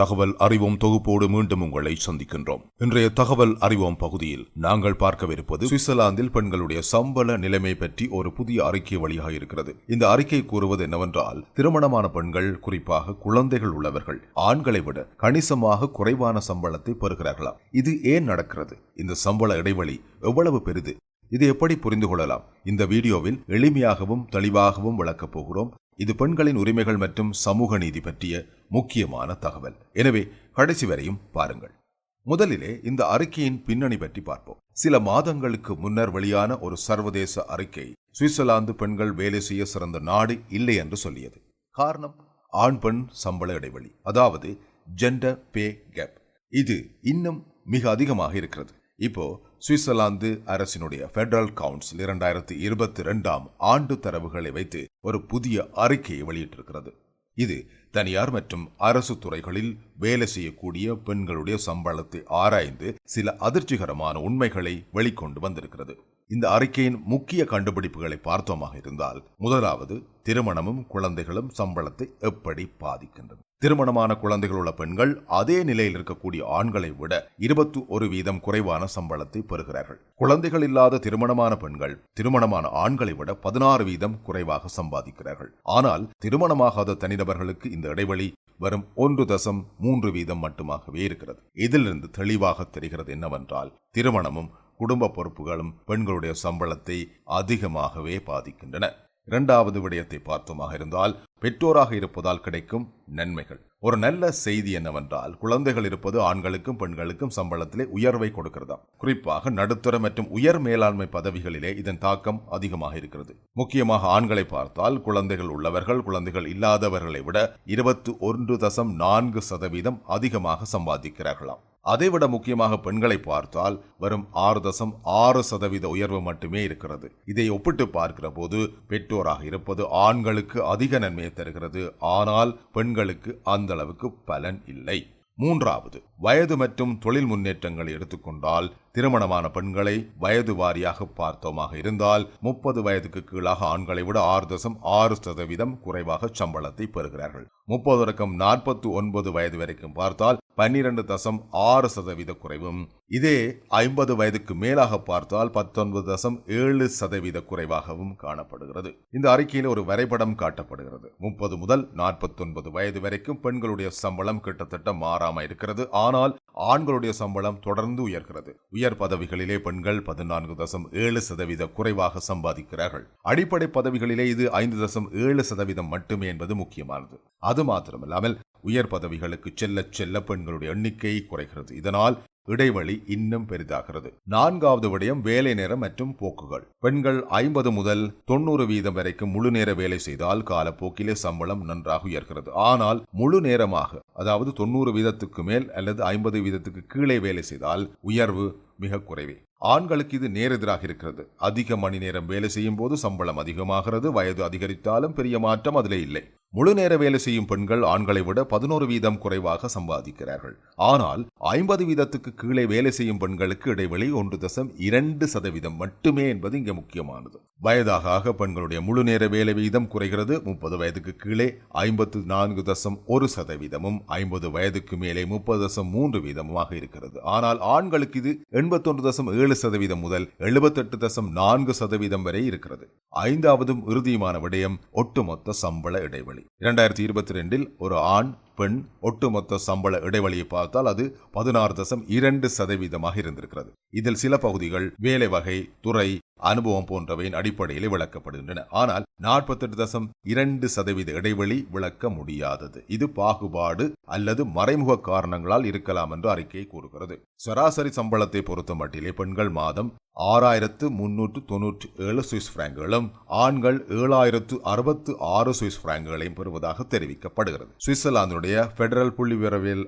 தகவல் அறிவோம் தொகுப்போடு மீண்டும் உங்களை சந்திக்கின்றோம். இன்றைய தகவல் அறிவோம் பகுதியில் நாங்கள் பார்க்கவிருப்பது சுவிட்சர்லாந்தில் பெண்களுடைய சம்பள நிலைமை பற்றி ஒரு புதிய அறிக்கை வழியாக இருக்கிறது. இந்த அறிக்கை கூறுவது என்னவென்றால் திருமணமான பெண்கள் குறிப்பாக குழந்தைகள் உள்ளவர்கள் ஆண்களை விட கணிசமாக குறைவான சம்பளத்தை பெறுகிறார்களாம் இது ஏன் நடக்கிறது? இந்த சம்பள இடைவெளி எவ்வளவு பெரிது? இது எப்படி புரிந்து கொள்ளலாம்? இந்த வீடியோவில் எளிமையாகவும் தெளிவாகவும் விளக்கப் போகிறோம். இது பெண்களின் உரிமைகள் மற்றும் சமூக நீதி பற்றிய முக்கியமான தகவல். எனவே கடைசி வரையும் பாருங்கள். முதலிலே இந்த அறிக்கையின் பின்னணி பற்றி பார்ப்போம். சில மாதங்களுக்கு முன்னர் வெளியான ஒரு சர்வதேச அறிக்கை சுவிட்சர்லாந்து பெண்கள் வேலை செய்ய சிறந்த நாடு இல்லை என்று சொல்லியது. காரணம் ஆண் பெண் சம்பள இடைவெளி அதாவது ஜெண்டர் பே கேப் இது இன்னும் மிக அதிகமாக இருக்கிறது. இப்போ சுவிட்சர்லாந்து அரசினுடைய பெடரல் கவுன்சில் இரண்டாயிரத்தி இருபத்தி ரெண்டாம் ஆண்டு தரவுகளை வைத்து ஒரு புதிய அறிக்கையை வெளியிட்டிருக்கிறது. இது தனியார் மற்றும் அரசு துறைகளில் வேலை செய்யக்கூடிய பெண்களுடைய சம்பளத்தை ஆராய்ந்து சில அதிர்ச்சிகரமான உண்மைகளை வெளிக்கொண்டு வந்திருக்கிறது. இந்த அறிக்கையின் முக்கிய கண்டுபிடிப்புகளை பார்த்தோமாக இருந்தால் முதலாவது திருமணமும் குழந்தைகளும் சம்பளத்தை எப்படி பாதிக்கின்றது திருமணமான குழந்தைகள் உள்ள பெண்கள் அதே நிலையில் இருக்கக்கூடிய ஆண்களை விட இருபத்தி ஒரு வீதம் குறைவான சம்பளத்தை பெறுகிறார்கள். குழந்தைகள் இல்லாத திருமணமான பெண்கள் திருமணமான ஆண்களை விட பதினாறு வீதம் குறைவாக சம்பாதிக்கிறார்கள். ஆனால் திருமணமாகாத தனிநபர்களுக்கு இந்த இடைவெளி வரும் ஒன்று தசம் மூன்று வீதம் மட்டுமாகவே இருக்கிறது. இதிலிருந்து தெளிவாக தெரிகிறது என்னவென்றால் திருமணமும் குடும்ப பொறுப்புகளும் பெண்களுடைய சம்பளத்தை அதிகமாகவே பாதிக்கின்றன. இரண்டாவது விடயத்தை பார்த்தோமாக இருந்தால் பெற்றோராக இருப்பதால் கிடைக்கும் நன்மைகள். ஒரு நல்ல செய்தி என்னவென்றால் குழந்தைகள் இருப்பது ஆண்களுக்கும் பெண்களுக்கும் சம்பளத்திலே உயர்வை கொடுக்கிறதாம். குறிப்பாக நடுத்தர மற்றும் உயர் மேலாண்மை பதவிகளிலே இதன் தாக்கம் அதிகமாக இருக்கிறது. முக்கியமாக ஆண்களை பார்த்தால் குழந்தைகள் உள்ளவர்கள் குழந்தைகள் இல்லாதவர்களை விட இருபத்தி ஒன்று தசம் நான்கு சதவீதம் அதிகமாக சம்பாதிக்கிறார்களாம். அதைவிட முக்கியமாக பெண்களை பார்த்தால் வரும் ஆறு தசம் ஆறு சதவீத உயர்வு மட்டுமே இருக்கிறது. இதை ஒப்பிட்டு பார்க்கிற போது பெற்றோராக இருப்பது ஆண்களுக்கு அதிக நன்மையை தருகிறது. ஆனால் பெண்களுக்கு அந்த அளவுக்கு பலன் இல்லை. மூன்றாவது வயது மற்றும் தொழில் முன்னேற்றங்களை எடுத்துக்கொண்டால் திருமணமான பெண்களை வயது வாரியாக பார்த்தோமாக இருந்தால் முப்பது வயதுக்கு கீழாக ஆண்களை விட ஆறு தசம் ஆறு சதவீதம் குறைவாக சம்பளத்தை பெறுகிறார்கள். முப்பது தொடக்கம் நாற்பத்தி ஒன்பது வயது வரைக்கும் பார்த்தால் பன்னிரண்டு தசம் ஆறு சதவீத குறைவும். இதே ஐம்பது வயதுக்கு மேலாக பார்த்தால் பத்தொன்பது தசம் ஏழு சதவீத குறைவாகவும் காணப்படுகிறது. இந்த அறிக்கையில் ஒரு வரைபடம் காட்டப்படுகிறது. முப்பது முதல் நாற்பத்தொன்பது வயது வரைக்கும் பெண்களுடைய சம்பளம் கிட்டத்தட்ட மாறாம இருக்கிறது. ஆனால் ஆண்களுடைய சம்பளம் தொடர்ந்து உயர்கிறது. உயர் பதவிகளிலே பெண்கள் பதினான்கு தசம் ஏழு சதவீத குறைவாக சம்பாதிக்கிறார்கள். அடிப்படை பதவிகளிலே இது ஐந்து தசம் ஏழு சதவீதம் மட்டுமே என்பது முக்கியமானது. அது மாத்திரமில்லாமல் உயர் பதவிகளுக்கு செல்ல செல்ல பெண்களுடைய எண்ணிக்கை குறைகிறது. இதனால் இடைவெளி இன்னும் பெரிதாகிறது. நான்காவது விடயம் வேலை நேரம் மற்றும் போக்குகள். பெண்கள் ஐம்பது முதல் தொண்ணூறு வீதம் வரைக்கும் முழு நேர வேலை செய்தால் காலப்போக்கிலே சம்பளம் நன்றாக உயர்கிறது. ஆனால் முழு நேரமாக அதாவது தொண்ணூறு வீதத்துக்கு மேல் அல்லது ஐம்பது வீதத்துக்கு கீழே வேலை செய்தால் உயர்வு மிக குறைவே. ஆண்களுக்கு இது நேரெதிராக இருக்கிறது. அதிக மணி நேரம் வேலை செய்யும் போது சம்பளம் அதிகமாகிறது. வயது அதிகரித்தாலும் பெரிய மாற்றம் அதிலே இல்லை. முழு நேர வேலை செய்யும் பெண்கள் ஆண்களை விட பதினோரு வீதம் குறைவாக சம்பாதிக்கிறார்கள். ஆனால் ஐம்பது வீதத்துக்கு கீழே வேலை செய்யும் பெண்களுக்கு இடைவெளி ஒன்று தசம் இரண்டு சதவீதம் மட்டுமே என்பது இங்கே முக்கியமானது. வயதாக ஆக பெண்களுடைய முழு நேர வேலை வீதம் குறைகிறது. முப்பது வயதுக்கு கீழே ஐம்பத்து நான்கு தசம் ஒரு சதவீதமும் ஐம்பது வயதுக்கு மேலே முப்பது தசம் மூன்று வீதமுமாக இருக்கிறது. ஆனால் ஆண்களுக்கு இது எண்பத்தொன்று தசம் ஏழு சதவீதம் முதல் எழுபத்தெட்டு தசம் நான்கு சதவீதம் வரை இருக்கிறது. ஐந்தாவதும் இறுதியுமான விடயம் ஒட்டுமொத்த சம்பள இடைவெளி. இரண்டாயிரத்தி இருபத்தி ரெண்டில் ஒரு ஆண் பெண் ஒட்டுமொத்த சம்பள இடைவெளியை பார்த்தால் அது பதினாறு தசம் இரண்டு சதவீதமாக இருந்திருக்கிறது. இதில் சில பகுதிகள் வேலை வகை துறை அனுபவம் போன்றவையின் அடிப்படையில் விளக்கப்படுகின்றன. ஆனால் நாற்பத்தெட்டு தசம் இரண்டு சதவீத இடைவெளி விளக்க முடியாதது. இது பாகுபாடு அல்லது மறைமுக காரணங்களால் இருக்கலாம் என்று அறிக்கை கூறுகிறது. சராசரி சம்பளத்தை பொறுத்த மட்டிலே பெண்கள் மாதம் ஆறாயிரத்து முன்னூற்று தொன்னூற்றி ஏழு சுவிஸ் பிராங்குகளும் ஆண்கள் ஏழாயிரத்து அறுபத்து ஆறு சுவிஸ் பிராங்குகளையும் பெறுவதாக தெரிவிக்கப்படுகிறது. சுவிட்சர்லாந்தினுடைய பெடரல் புள்ளி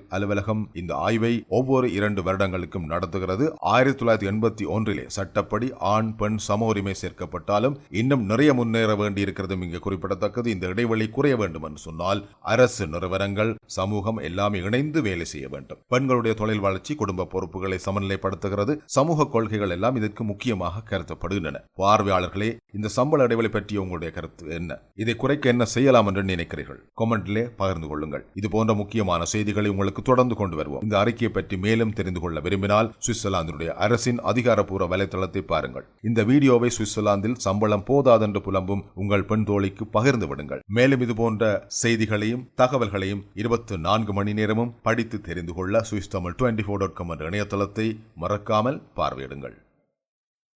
அலுவலகம் இந்த ஆய்வை ஒவ்வொரு இரண்டு வருடங்களுக்கும் நடத்துகிறது. ஆயிரத்தி தொள்ளாயிரத்தி எண்பத்தி ஒன்றிலே சட்டப்படி ஆண் பெண் சம உரிமை சேர்க்கப்பட்டாலும் இன்னும் நிறைய முன்னேற வேண்டியிருக்கிறது இங்கு குறிப்பிடத்தக்கது. இந்த இடைவெளி குறைய வேண்டும் என்று சொன்னால் அரசு நிறுவனங்கள் சமூகம் எல்லாமே இணைந்து வேலை செய்ய வேண்டும். பெண்களுடைய தொழில் வளர்ச்சி குடும்ப பொறுப்புகளை சமநிலைப்படுத்துகிறது. சமூக கொள்கைகள் எல்லாம் இதற்கு முக்கியமாக கருதப்படுகின்றன. பார்வையாளர்களே இந்த சம்பள இடைவெளி பற்றிய உங்களுடைய கருத்து என்ன? இதை குறைக்க என்ன செய்யலாம் என்று நினைக்கிறீர்கள்? கொமெண்ட்லே பகிர்ந்து கொள்ளுங்கள். இது போன்ற முக்கியமான செய்திகளை உங்களுக்கு தொடர்ந்து கொண்டு வருவோம். இந்த அறிக்கையை பற்றி மேலும் தெரிந்து கொள்ள விரும்பினால் சுவிட்சர்லாந்தினுடைய அரசின் அதிகாரப்பூர்வ வலைத்தளத்தை பாருங்கள். இந்த வீடியோவை சுவிட்சர்லாந்தில் சம்பளம் போதாதென்று புலம்பும் உங்கள் பெண் தோழிக்கு பகிர்ந்து விடுங்கள். மேலும் இது போன்ற செய்திகளையும் தகவல்களையும் இருபத்தி நான்கு மணி நேரமும் படித்து தெரிந்து கொள்ள Swiss Tamil twenty four dot com என்ற இணையதளத்தை மறக்காமல் பார்வையிடுங்கள்.